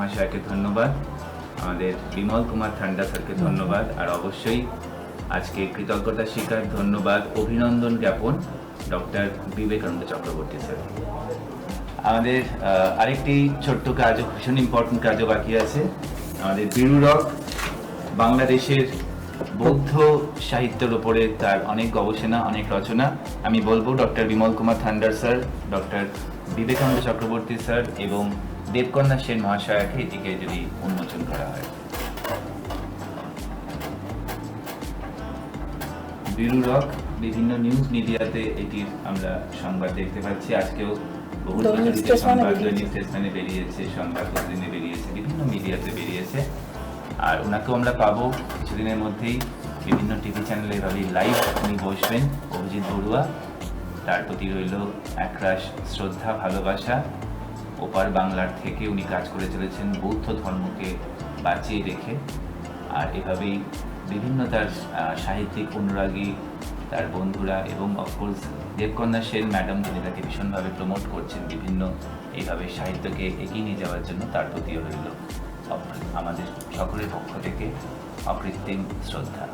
মহাশয়কে ধন্যবাদ। আমাদের বিমল কুমার ঠান্ডা স্যারকে ধন্যবাদ। আর অবশ্যই আজকে কৃতজ্ঞতা স্বীকার ধন্যবাদ, অভিনন্দন জ্ঞাপন ডক্টর বিবেকানন্দ চক্রবর্তী স্যার। আমাদের আরেকটি ছোট্ট কাজও ভীষণ ইম্পর্টেন্ট কাজও বাকি আছে। আমাদের বীরু রক, বাংলাদেশের বৌদ্ধ সাহিত্যের উপরে তার অনেক গবেষণা, অনেক রচনা। আমি বলব, doctor Bimal Kumar Thander sir, doctor Vivekananda Chakraborty sir এবং দেবকন্যা সেন মহাশয়াকে এটিকে যদি উন্মোচন করা হয়। বীরু রক বিভিন্ন নিউজ মিডিয়াতে এটির আমরা সংবাদ দেখতে পাচ্ছি। আজকেও বহুল সংবাদ দৈনিক স্টেশনে বেরিয়েছে সংবাদ প্রতিদিনে বেরিয়েছে বিভিন্ন মিডিয়াতে বেরিয়েছে। আর ওনাকেও আমরা পাবো কিছুদিনের মধ্যেই। বিভিন্ন টিভি চ্যানেলে এভাবে লাইভ উনি বসবেন। অভিজিৎ বড়ুয়া তার প্রতি রইল একরাশ শ্রদ্ধা ভালোবাসা। ওপার বাংলার থেকে উনি কাজ করে চলেছেন বৌদ্ধ ধর্মকে বাঁচিয়ে রেখে। আর এভাবেই বিভিন্ন তার সাহিত্যিক অনুরাগী, তার বন্ধুরা এবং অফকোর্স দেবকন্যা সেন ম্যাডাম যিনি তাকে ভীষণভাবে প্রমোট করছেন বিভিন্ন এইভাবে সাহিত্যকে এগিয়ে নিয়ে যাওয়ার জন্য তার প্রতিও রইল। আমাদের সকলের পক্ষ থেকে অকৃত্রিম শ্রদ্ধা।